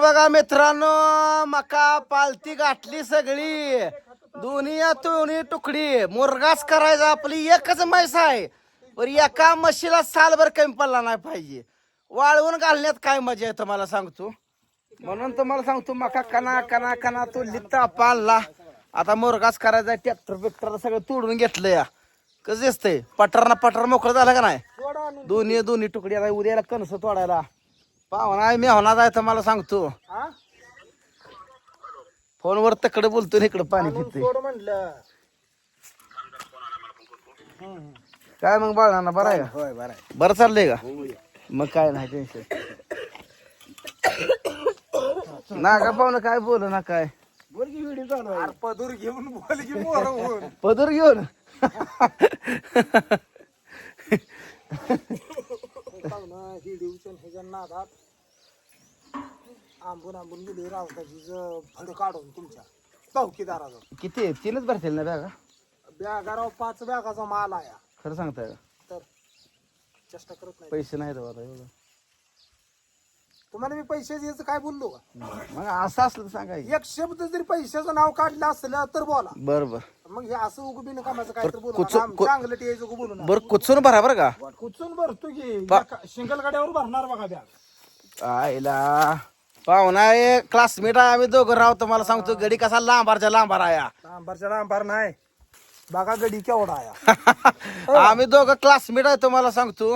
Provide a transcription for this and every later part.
बघा मित्रांनो मका पालती गाठली सगळी. दोन्ही या दोन्ही तुकडी. मुरगास करायचा आपली एकच म्हैस आहे. पण एका म्हशीला सालभर कमी पडला नाही पाहिजे. वाळवून घालण्यात काय मजा आहे तुम्हाला सांगतो. म्हणून तुम्हाला सांगतो मका कना कना कना तो लिता पालला आता मुरगास करायचा ट्रॅक्टर बिक्टर सगळं तोडून घेतलं या. कसं दिसतंय? पठार ना पठार मोकळं झालं का नाही? दोन्ही दोन्ही तुकडी आता उद्याला कणस तोडायला. पाहुणा आहे मी होणार आहे तर मला सांगतो फोनवर तकडे बोलतो इकडे पाणी पिते म्हणलं. काय मग बाळा बरं आहे का? होय बरं बरं चाललंय का? मग काय नाही टेन्शन ना का पाहुणं काय बोल ना काय? बोल की व्हिडिओ चालू आहे. पदूर घेऊन बोल की पोरं पदर घेऊन? व्हिडिओच्या ह्याच्या नादात आंबून आंबून गेली रावताची फड काढून तुमच्या चौकीदाराचा किती आहे? तीनच भरतील ना बॅगा? बॅगाराव पाच बॅगाचा माल आहे. खरं सांगताय का? तर चेष्टा करत नाही. पैसे नाही आता एवढं. तुम्हाला मी पैसे द्यायचं काय बोललो का? मग असं असलं तर सांगा की. एक शब्द जरी पैशाचं नाव काढलं असलं तर बोला. बरं बरं. मग हे असं उगू बिन कामाचं काय तर बोलू कुचू- नका. आम- कु- चांगलं टेज उगू बोलू नका. बरं कुचून भरा बरं का. कुचून भरतो की. सिंगल गाड्यावर भरणार बघा बॅग आईला पाहुणा क्लासमेट आहे आम्ही दोघं राहतो. मला सांगतो गडी कसा लांबारच्या लांबार आहे लांबारच्या लांबार नाही. बघा गडी केवढा आहे आम्ही दोघं क्लासमेट आहे तुम्हाला सांगतो.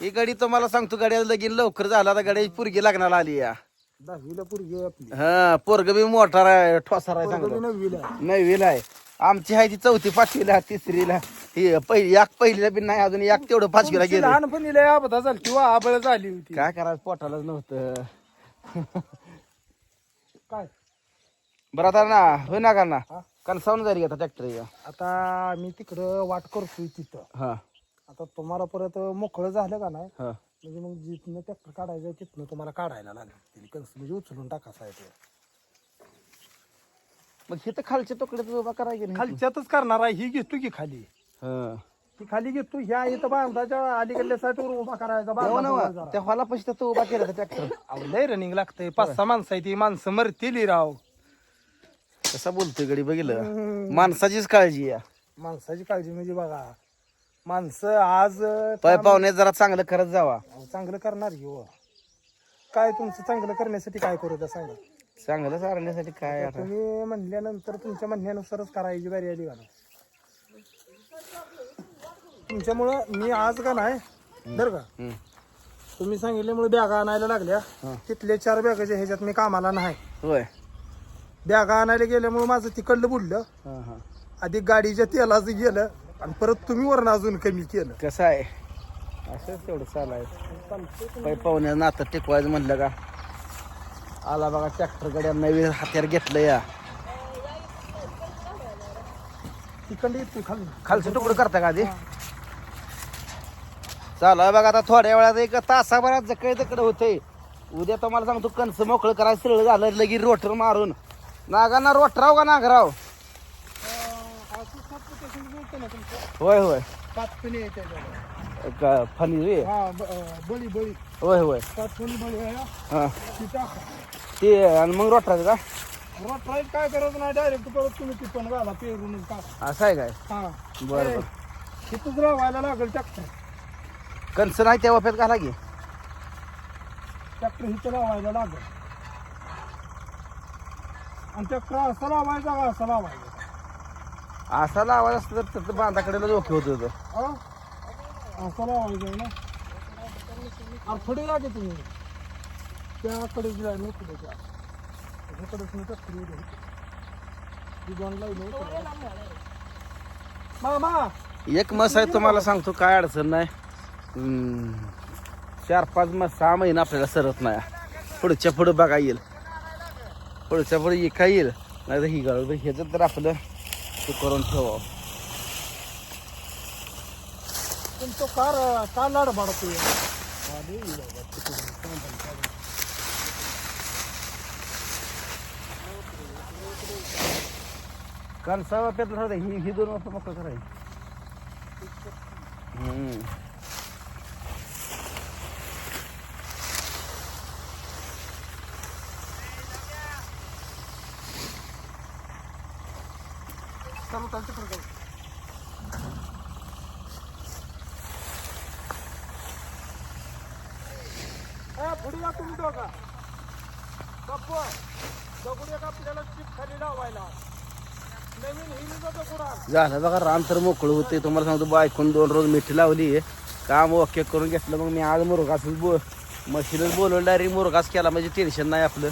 ही गडी तुम्हाला सांगतो गड्या लगीन लवकर झाला. आता गड्याची पुरगी लग्नाला आली या. दहावीला पुरगी आहे आपली. हा पोरग बी मोठा आहे ठोसार आहे पोरगं नववीला आहे. नववीला आहे. आमची आहे ती चौथी पाचवीला तिसरीला. ही पहिली एक पहिलीला बी नाही अजून एक तेवढं पाचवीला गेलं लहानपणी लय अपघात झाली किंवा आबळ झाली होती. काय करायचं पोटालाच नव्हतं. काय? बरं आता ना होय ना का ना हा? कणसावून जाईल आता ट्रॅक्टर आता मी तिकडं वाट करतोय तिथं. हा. आता तुम्हाला परत मोकळं झालं का नाही? हा. म्हणजे मग जिथनं ट्रॅक्टर काढायचं तिथनं तुम्हाला काढायला लागेल. कणस म्हणजे उचलून टाकायचं आहे ते मग हे तर खालच्या तुकड्यात उभा करायचे नाही. खालच्यातच करणार आहे. ही घेतो की खाली? हा. ती खाली घेतो ह्या इथं बांधाच्या अलीकडल्या साईडवर उभा करायचा. बांधा. जरा. त्या हॉला पैसे तो उभा केला ट्रॅक्टर अहो, लय रनिंग लागतंय. पाच सहा माणसं आहे ती माणसं मरतील राव. कसा बोलतोय गडी बघितलं? माणसाचीच काळजी या. माणसाची काळजी म्हणजे बघा माणसं आज पाय पाहुणे जरा चांगलं करत जावा. अहो, चांगलं करणार की हो. काय तुमचं चांगलं करण्यासाठी काय करू सांगा. चांगलं चालण्यासाठी काय आता तुम्ही म्हणल्यानंतर तुमच्या म्हणण्यानुसारच करायची बारी आली का तुमच्यामुळं मी आज का नाही? बरं का. तुम्ही सांगितल्यामुळे बॅगा आणायला लागल्या. तिथले चार बॅगाच्या ह्याच्यात मी कामाला नाही. होय. बॅगा आणायला गेल्यामुळे माझं तिकडलं बुडलं. हा हा. आधी गाडीच्या तेलाचं गेलं आणि परत तुम्ही वरण अजून कमी केलं. कसं आहे? असंच तेवढं चालायचं पाहुण्या नातं टिकवायचं म्हणलं का? आला बघा ट्रॅक्टर गड्या नवीन हत्यार घेतलं या तिकडे येतो खाली खालचं तुकडं करता का आधी? चालू बघा आता थोड्या वेळात एक तासाभरात जकडे तिकडे होते उद्या तुम्हाला सांगतो कणस मोकळं करायचं सरळ झालं लगी रोटर मारून. नागांना रोटराव का नागराव? होय होय. पाच फणी रे? हा ब- अं, बळी बळी. होय होय. फणी बळी आहे हा? ती टाका. ते आणि मग रोटराचं का? रोड काय करत नाही डायरेक्ट परत तुम्ही घाला पेरून टाका. असं आहे काय? हा. बरं बरं. तिथंच राहायला लागेल ट्रॅक्टर कणस नाही त्या वाफ्यात घाला की. ट्रॅक्टर इथं लावायला लागेल. आणि ट्रॅक्टर असा लावायचा का असा लावायचा? असा लावायचा असतं तर त्याचं होत होतं. हा? असं लावायचं आहे ना? अरे थोडी लागे तुम्ही त्याकडे जाय नाही पुढे त्या ह्याकडेच नाही तर येऊ दे. ती दोन मामा एक मस आहे तुम्हाला सांगतो काय अडचण नाही. चार पाच मस सहा महिने आपल्याला सरत नाही. पुढच्या पुढं बघा येईल. पुढच्या पुढे एका येईल? नाही तर ही गाळ ह्याचं तर आपलं ते करून ठेवावं. तो कार का लाड बाळगतोय काय म्हणता काल सहावा ही ही दोन वाजता मका करायची. चालू चालते तिकडे तुम्ही दोघा. गप्प. दगड एक आपल्याला चिप खाली लावायला. नवीन दगड झालं बघा रान तर मोकळं होते तुम्हाला सांगतो बायकून दोन रोज मिठी लावली काम ओके करून घेतलं मग मी आज मुरगास बो मशीनच बोलवलं डायरेक्ट मुरगास केला. म्हणजे टेन्शन नाही आपलं.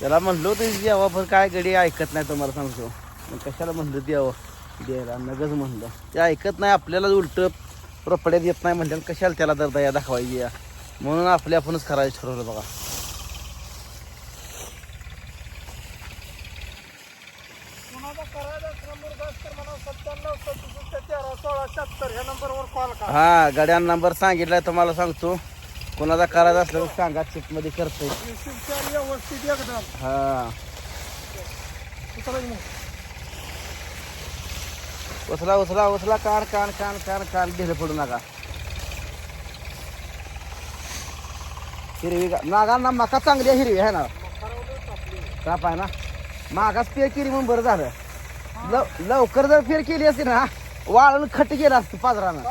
त्याला म्हणलो ते जेव्हा पण काय गडी ऐकत नाही तुम्हाला सांगतो. मग कशाला म्हणलं द्यावं द्यायला नगच म्हणलं. ते ऐकत नाही आपल्याला उलट रोपड्यात येत नाही म्हणल्यानं कशाला त्याला तर दया दाखवायची या? म्हणून आपल्या आपणच करायचं ठरवलं बघा. हा गड्या नंबर सांगितलाय तुम्हाला सांगतो. कोणाचा करायचा असलं सांगा शिवचार व्यवस्थित एकदम. हा. उचला उचला उचला कान कान कान कान कान ढिलं पडू नका. हिरवी नागांना मका चांगली आहे हिरवी आहे ना. काप आहे ना. मागास फेर केली म्हणून बरं झालं. लव लवकर जर फेर केली असती ना वाळून खट गेलं असतं पाजरानं.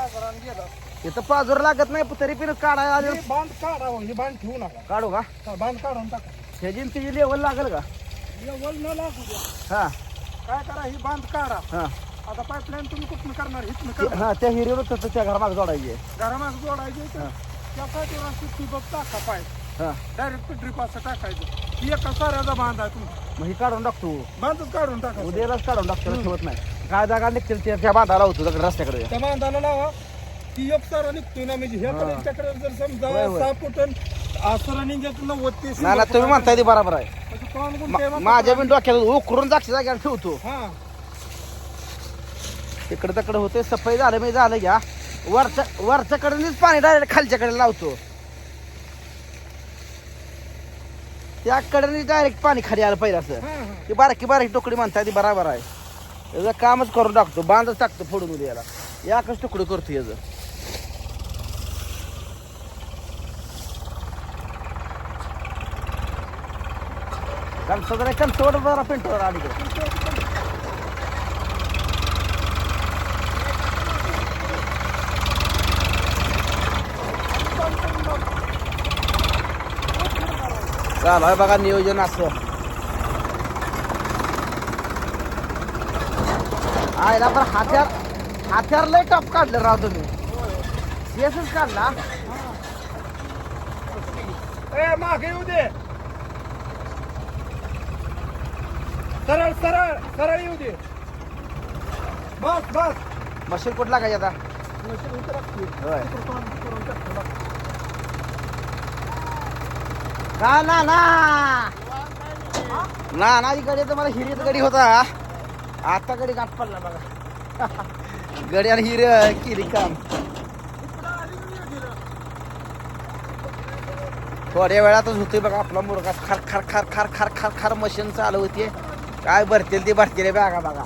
तिथं पाजर लागत नाही तरी पण काढायला आले. हे बांध काढावं हे बांध ठेवू नका. काढू का? हा, बांध काढून टाका. ह्याची न तिची लेवल लागेल का? लेवल न लागू द्या. हा. काय करा ही बांध काढा. हा. आता पाईपलाईन तुम्ही कुठून करणार? करणार. हा त्या हिरीवर तसं त्या घरामाग जोडायची घरामाग जोडायचे तर त्या पाईपला ठिबक टाका पाईप हा. डायरेक्ट ड्रिप असं टाकायचं. ही एका साऱ्याचा बांध आहे मग ही काढून टाकतो बांधच काढून टाका. उद्यालाच काढून टाकतो ठेवत नाही. काय जागा निघतील त्या- बांधाला होतो तिकडे रस्त्याकडे. त्या बांधाला लावा. ती एक सारा निघतोय ना म्हणजे ह्या कडे जर समजा होय, होय. सहा फुटन निघत नव्वद ते नाही ना तुम्ही म्हणताय ते बरोबर आहे. मा-? माझ्या पण डोक्याला उकरून जागच्या जाग्यावर ठेवतो. हा. इकडे तिकडे होते सफाई झालं मी झालं घ्या. वरच्या वरच्याकडेच पाणी डायरेक्ट खालच्याकडे लावतो. त्याकडे डायरेक्ट पाणी खाली आलं पहिलं असं. ती बारकी बारकी टोकडी म्हणताय ती बराबर आहे. याचं कामच करून टाकतो बांधच टाकतो फोडून उद्या याला. याकच तुकडं करतो याचं. सगळं कंचवड जरा पेंटवर आली चालू आहे बघा नियोजन असं आयला पण हात्यार हात्यार लय टप काढलं राव तुम्ही सीएसच काढला ए मागे येऊ दे सरळ सरळ सरळ येऊ दे बस बस मशीन कुठं लागायची आता. होय तिकडं करून- करून टाकतो ना. ना ना. ना ना ना गडी तर मला हिरीत गडी होता. आता गडी गाठ पडला बघा. गडी आणि हिर किरी काम. थोड्या वेळातच होते बघा आपला मुरगा खार खार खार खार खार खार खार मशीन चालू होते काय भरतील ते भरतील बघा बघा.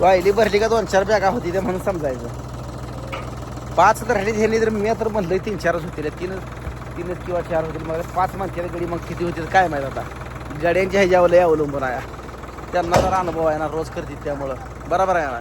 वायली भरली का दोन चार बॅगा होती ते म्हणून समजायचं. पाच तर राहिली ह्यांनी तर मी तर म्हणलं तीन चारच होतील तीन तीनच किंवा चार होतील मग पाच माणसाला गडी मग किती होतील काय माहीत आता. गड्यांच्या ह्याच्यावर लय अवलंबून आहे. त्यांना जर अनुभव आहे ना रोज करतील त्यामुळं. बरोबर आहे ना?